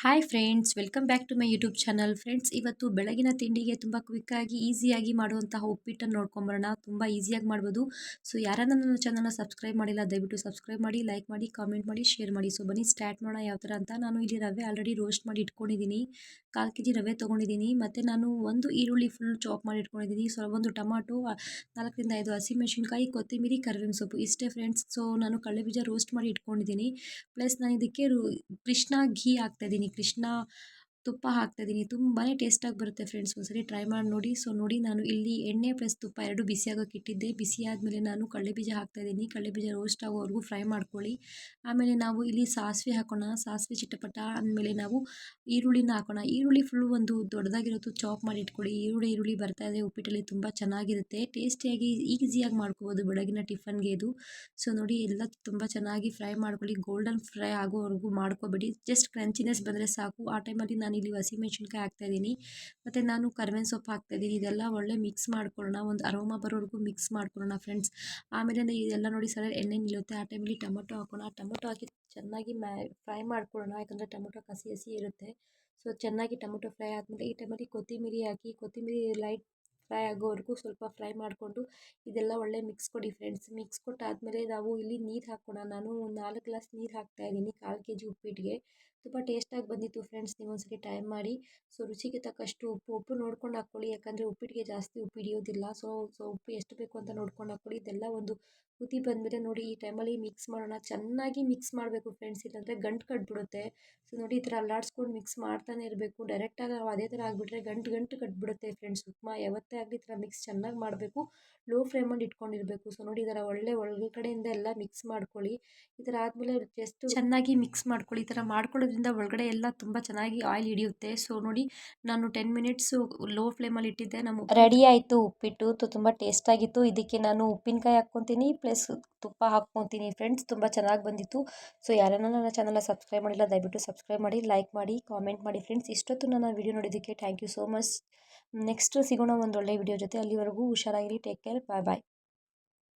Hi friends welcome back to my YouTube channel friends ಇವತ್ತು ಬೆಳಗಿನ ತಿಂಡಿಗೆ ತುಂಬ ಕ್ವಿಕ್ಕಾಗಿ ಈಸಿಯಾಗಿ ಮಾಡುವಂತಹ ಉಪ್ಪಿಟ್ಟನ್ನು ನೋಡ್ಕೊಂಬರೋಣ. ತುಂಬ ಈಸಿಯಾಗಿ ಮಾಡ್ಬೋದು. ಸೊ ಯಾರನ್ನ ನನ್ನ ಚಾನಲ್ನ ಸಬ್ಸ್ಕ್ರೈಬ್ ಮಾಡಿಲ್ಲ, ದಯವಿಟ್ಟು ಸಬ್ಸ್ಕ್ರೈಬ್ ಮಾಡಿ ಲೈಕ್ ಮಾಡಿ ಕಾಮೆಂಟ್ ಮಾಡಿ ಶೇರ್ ಮಾಡಿ. ಸೊ ಬನ್ನಿ ಸ್ಟಾರ್ಟ್ ಮಾಡೋಣ ಯಾವ ಥರ ಅಂತ. ನಾನು ಇಲ್ಲಿ ರವೆ ಆಲ್ರೆಡಿ ರೋಸ್ಟ್ ಮಾಡಿ ಇಟ್ಕೊಂಡಿದ್ದೀನಿ. ಕಾಲು ಕೆ ಜಿ ರವೆ ತೊಗೊಂಡಿದ್ದೀನಿ. ಮತ್ತು ನಾನು ಒಂದು ಈರುಳ್ಳಿ ಫುಲ್ ಚಾಪ್ ಮಾಡಿ ಇಟ್ಕೊಂಡಿದ್ದೀನಿ. ಸೊ ಒಂದು ಟೊಮಾಟೊ ನಾಲ್ಕರಿಂದ ಐದು ಹಸಿಮೆಣಸಿನ್ಕಾಯಿ ಕೊತ್ತಂಬರಿ ಕರಿಬೇವಿನ ಸೊಪ್ಪು. ಇಷ್ಟೇ ಫ್ರೆಂಡ್ಸ್ ಸೊ ನಾನು ಕಡಲೆಬೀಜ ರೋಸ್ಟ್ ಮಾಡಿ ಇಟ್ಕೊಂಡಿದ್ದೀನಿ. ಪ್ಲಸ್ ನಾನು ಇದಕ್ಕೆ ಕೃಷ್ಣ ಘೀ ಹಾಕ್ತಾಯಿದ್ದೀನಿ ಕೃಷ್ಣ ತುಪ್ಪ ಹಾಕ್ತಾಯಿದ್ದೀನಿ ತುಂಬಾ ಟೇಸ್ಟಾಗಿ ಬರುತ್ತೆ ಫ್ರೆಂಡ್ಸ್ ಒಂದ್ಸರಿ ಟ್ರೈ ಮಾಡಿ ನೋಡಿ. ಸೊ ನೋಡಿ ನಾನು ಇಲ್ಲಿ ಎಣ್ಣೆ ಪ್ಲಸ್ ತುಪ್ಪ ಎರಡು ಬಿಸಿಯಾಗೋಕೆ ಇಟ್ಟಿದ್ದೆ. ಬಿಸಿ ಆದಮೇಲೆ ನಾನು ಕಡಲೆಬೀಜ ಹಾಕ್ತಾಯಿದ್ದೀನಿ ಕಡಲೆಬೀಜ ರೋಸ್ಟ್ ಆಗೋವರೆಗೂ ಫ್ರೈ ಮಾಡ್ಕೊಳ್ಳಿ. ಆಮೇಲೆ ನಾವು ಇಲ್ಲಿ ಸಾಸಿವೆ ಹಾಕೋಣ. ಸಾಸಿವೆ ಚಿಟಪಟ ಅಂದಮೇಲೆ ನಾವು ಈರುಳ್ಳಿನ ಹಾಕೋಣ. ಈರುಳ್ಳಿ ಫುಲ್ ಒಂದು ದೊಡ್ಡದಾಗಿರೋದು ಚಾಪ್ ಮಾಡಿ ಇಟ್ಕೊಳ್ಳಿ. ಈರುಳ್ಳಿ ಈರುಳ್ಳಿ ಬರ್ತಾ ಇದೆ. ಉಪ್ಪಿಟ್ಟಲ್ಲಿ ತುಂಬ ಚೆನ್ನಾಗಿರುತ್ತೆ. ಟೇಸ್ಟಿಯಾಗಿ ಈಸಿಯಾಗಿ ಮಾಡ್ಕೋಬೋದು ಬೆಳಗಿನ ಟಿಫನ್ಗೆ ಇದು. ಸೊ ನೋಡಿ ಎಲ್ಲ ತುಂಬ ಚೆನ್ನಾಗಿ ಫ್ರೈ ಮಾಡ್ಕೊಳ್ಳಿ. ಗೋಲ್ಡನ್ ಫ್ರೈ ಆಗೋವರೆಗೂ ಮಾಡ್ಕೊಬೇಡಿ. ಜಸ್ಟ್ ಕ್ರಂಚಿನೆಸ್ ಬಂದರೆ ಸಾಕು. ಆ ಟೈಮಲ್ಲಿ ನಾನು ಇಲ್ಲಿ ಹಸಿಮೆಣ್ಸಿನ್ಕಾಯಿ ಹಾಕ್ತಾಯಿದ್ದೀನಿ. ಮತ್ತು ನಾನು ಕರ್ಬೇವಿನ ಸೊಪ್ಪು ಹಾಕ್ತಾಯಿದ್ದೀನಿ. ಇದೆಲ್ಲ ಒಳ್ಳೆ ಮಿಕ್ಸ್ ಮಾಡ್ಕೊಳ್ಳೋಣ. ಒಂದು ಅರೋಮ ಬರೋವರೆಗೂ ಮಿಕ್ಸ್ ಮಾಡ್ಕೊಳ್ಳೋಣ ಫ್ರೆಂಡ್ಸ್ ಆಮೇಲೆ ಇದೆಲ್ಲ ನೋಡಿ ಸರ್ ಎಣ್ಣೆ ನಿಲ್ಲುತ್ತೆ. ಆ ಟೈಮಲ್ಲಿ ಟೊಮೊಟೊ ಹಾಕೋಣ. ಟೊಮೊಟೊ ಹಾಕಿ ಚೆನ್ನಾಗಿ ಫ್ರೈ ಮಾಡ್ಕೊಳ್ಳೋಣ. ಯಾಕಂದರೆ ಟೊಮೊಟೊ ಕಸಿ ಹಸಿ ಇರುತ್ತೆ. ಸೊ ಚೆನ್ನಾಗಿ ಟೊಮೊಟೊ ಫ್ರೈ ಆದಮೇಲೆ ಈ ಟೈಮಲ್ಲಿ ಕೊತ್ತಂಬರಿ ಹಾಕಿ ಕೊತ್ತಂಬರಿ ಲೈಟ್ ಫ್ರೈ ಆಗೋವರೆಗೂ ಸ್ವಲ್ಪ ಫ್ರೈ ಮಾಡಿಕೊಂಡು ಇದೆಲ್ಲ ಒಳ್ಳೆ ಮಿಕ್ಸ್ ಕೊಡಿ ಫ್ರೆಂಡ್ಸ್. ಮಿಕ್ಸ್ ಕೊಟ್ಟಾದಮೇಲೆ ನಾವು ಇಲ್ಲಿ ನೀರು ಹಾಕೋಣ ನಾನು ನಾಲ್ಕು ಗ್ಲಾಸ್ ನೀರು ಹಾಕ್ತಾಯಿದ್ದೀನಿ ಕಾಲು ಕೆ ಜಿ ಉಪ್ಪಿಟ್ಟಿಗೆ ತುಂಬ ಟೇಸ್ಟಾಗಿ ಬಂದಿತ್ತು ಫ್ರೆಂಡ್ಸ್ ನೀವು ಒಂದ್ಸರಿ ಟ್ರೈ ಮಾಡಿ. ಸೊ ರುಚಿಗೆ ತಕ್ಕಷ್ಟು ಉಪ್ಪು ಉಪ್ಪು ನೋಡ್ಕೊಂಡು ಹಾಕ್ಕೊಳ್ಳಿ. ಯಾಕಂದರೆ ಉಪ್ಪಿಟ್ಟಿಗೆ ಜಾಸ್ತಿ ಉಪ್ಪು ಹಿಡಿಯೋದಿಲ್ಲ. ಸೊ ಸೊ ಉಪ್ಪು ಎಷ್ಟು ಬೇಕು ಅಂತ ನೋಡ್ಕೊಂಡು ಹಾಕ್ಕೊಳ್ಳಿ. ಇದೆಲ್ಲ ಒಂದು ಕುದಿ ಬಂದಮೇಲೆ ನೋಡಿ ಈ ಟೈಮಲ್ಲಿ ಮಿಕ್ಸ್ ಮಾಡೋಣ. ಚೆನ್ನಾಗಿ ಮಿಕ್ಸ್ ಮಾಡಬೇಕು ಫ್ರೆಂಡ್ಸ್. ಇಲ್ಲಾಂದರೆ ಗಂಟು ಕಟ್ಬಿಡುತ್ತೆ. ಸೊ ನೋಡಿ ಈ ಥರ ಅಲ್ಲಾಡಿಸ್ಕೊಂಡು ಮಿಕ್ಸ್ ಮಾಡ್ತಾನೆ ಇರಬೇಕು. ಡೈರೆಕ್ಟಾಗಿ ನಾವು ಅದೇ ಥರ ಆಗಿಬಿಟ್ರೆ ಗಂಟು ಗಂಟು ಕಟ್ಬಿಡುತ್ತೆ ಫ್ರೆಂಡ್ಸ್. ಉಪ್ಮಾ ಯಾವತ್ತೇ ಆಗಲಿ ಈ ಥರ ಮಿಕ್ಸ್ ಚೆನ್ನಾಗಿ ಮಾಡಬೇಕು. ಲೋ ಫ್ಲೇಮಲ್ಲಿ ಇಟ್ಕೊಂಡಿರಬೇಕು. ಸೊ ನೋಡಿ ಈ ಥರ ಒಳ್ಳೆ ಒಳಗಡೆಯಿಂದ ಎಲ್ಲ ಮಿಕ್ಸ್ ಮಾಡ್ಕೊಳ್ಳಿ. ಈ ಥರ ಆದಮೇಲೆ ಜಸ್ಟ್ ಚೆನ್ನಾಗಿ ಮಿಕ್ಸ್ ಮಾಡ್ಕೊಳ್ಳಿ. ಈ ಥರ ಮಾಡ್ಕೊಳ್ಳೋದ್ರಿಂದ ಒಳಗಡೆ ಎಲ್ಲ ತುಂಬ ಚೆನ್ನಾಗಿ ಆಯಿಲ್ ಹಿಡಿಯುತ್ತೆ. ಸೊ ನೋಡಿ ನಾನು ಟೆನ್ ಮಿನಿಟ್ಸು ಲೋ ಫ್ಲೇಮಲ್ಲಿ ಇಟ್ಟಿದ್ದೆ. ನಮ್ಮ ರೆಡಿ ಆಯಿತು ಉಪ್ಪಿಟ್ಟು. ತುಂಬ ಟೇಸ್ಟಾಗಿತ್ತು ಇದಕ್ಕೆ ನಾನು ಉಪ್ಪಿನಕಾಯಿ ಹಾಕ್ಕೊತೀನಿ ಪ್ಲಸ್ ತುಪ್ಪ ಹಾಕ್ಕೊತೀನಿ ಫ್ರೆಂಡ್ಸ್ ತುಂಬ ಚೆನ್ನಾಗಿ ಬಂದಿತ್ತು. ಸೊ ಯಾರನ್ನ ನನ್ನ ಚಾನಲ್ನ ಸಬ್ಸ್ಕ್ರೈಬ್ ಮಾಡಿಲ್ಲ, ದಯವಿಟ್ಟು ಸಬ್ಸ್ಕ್ರೈಬ್ ಮಾಡಿ ಲೈಕ್ ಮಾಡಿ ಕಾಮೆಂಟ್ ಮಾಡಿ ಫ್ರೆಂಡ್ಸ್ ಇಷ್ಟೊತ್ತು ನನ್ನ ವಿಡಿಯೋ ನೋಡಿದ್ದಕ್ಕೆ thank you so much next ಸಿಗೋಣ ಒಂದು ಒಳ್ಳೆ ವಿಡಿಯೋ ಜೊತೆ ಅಲ್ಲಿವರೆಗೂ ಹುಷಾರಾಗಿರಿ. ಟೇಕ್ ಕೇರ್ ಬಾಯ್ ಬಾಯ್